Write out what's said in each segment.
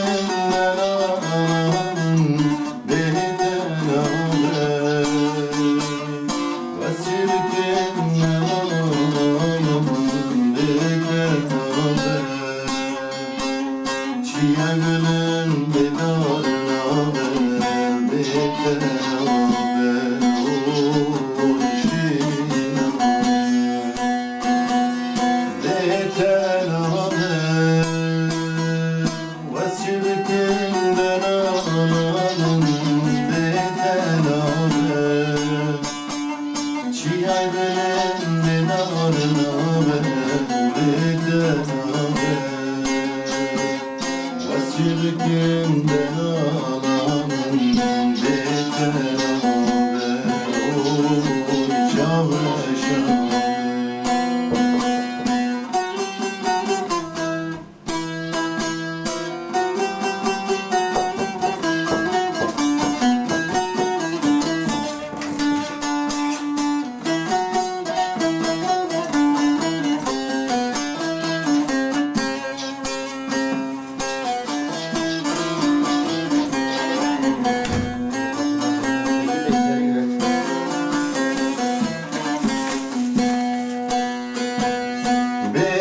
Thank you. Sürgünden alanın beter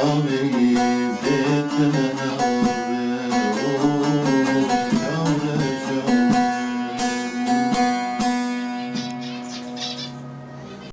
coming.